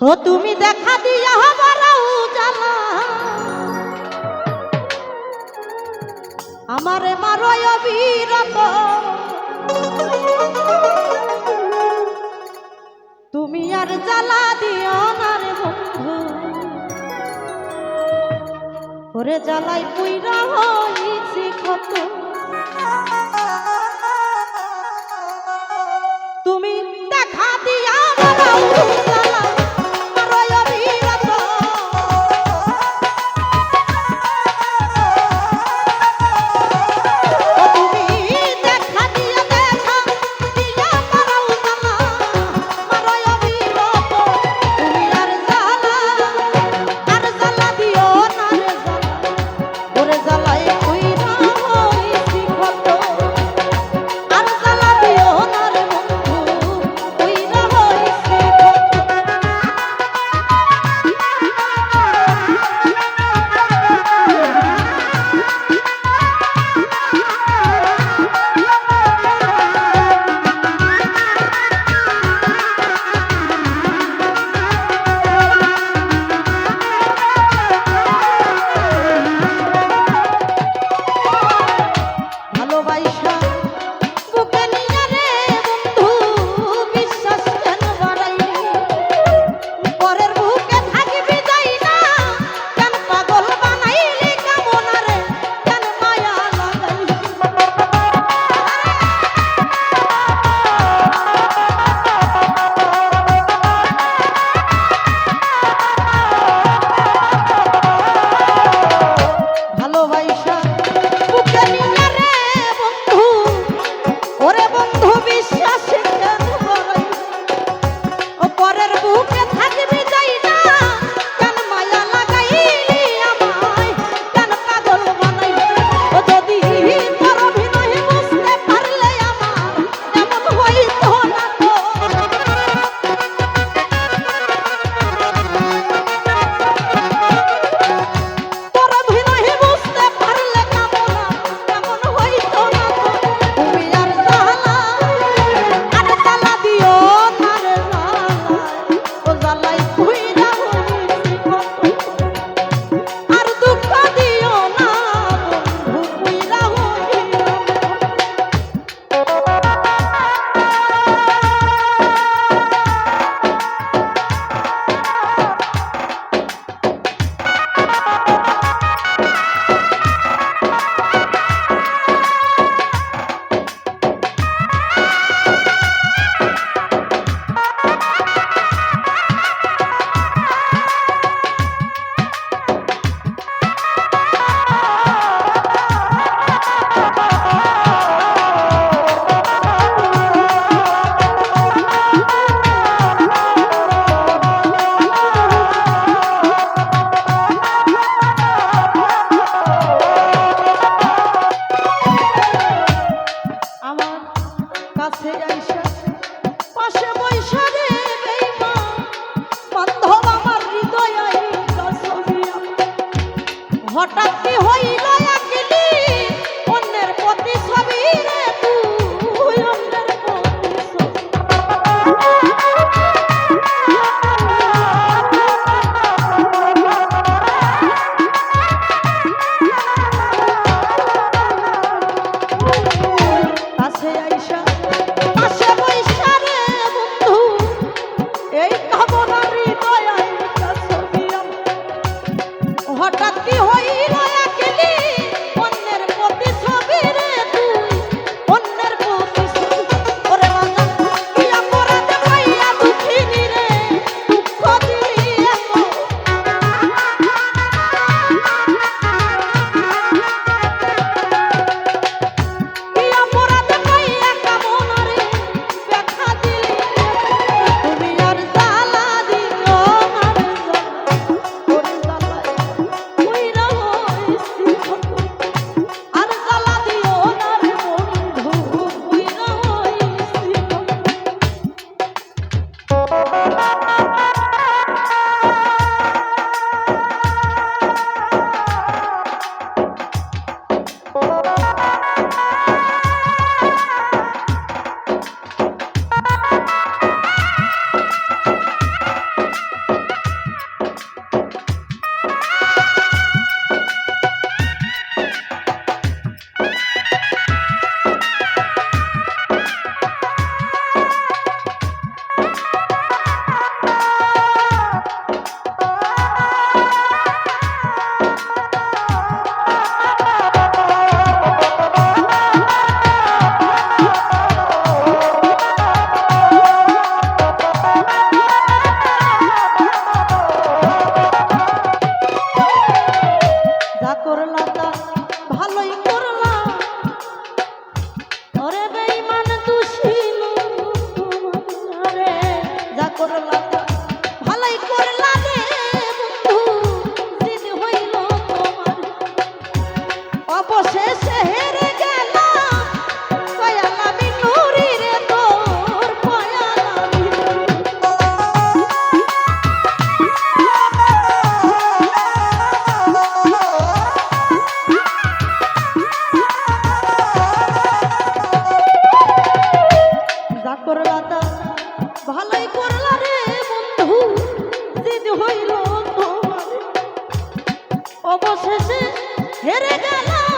ও তুমি দেখা দিয়া জানা আমারে মারয় অবিরত। তুমি আর জ্বালা দিও না রে বন্ধু। ওরে জ্বালাই পুইরা হইছি কত হঠাৎ হইল যা করলা ভালাই করলাম। অবশেষে হেরে গেলাম।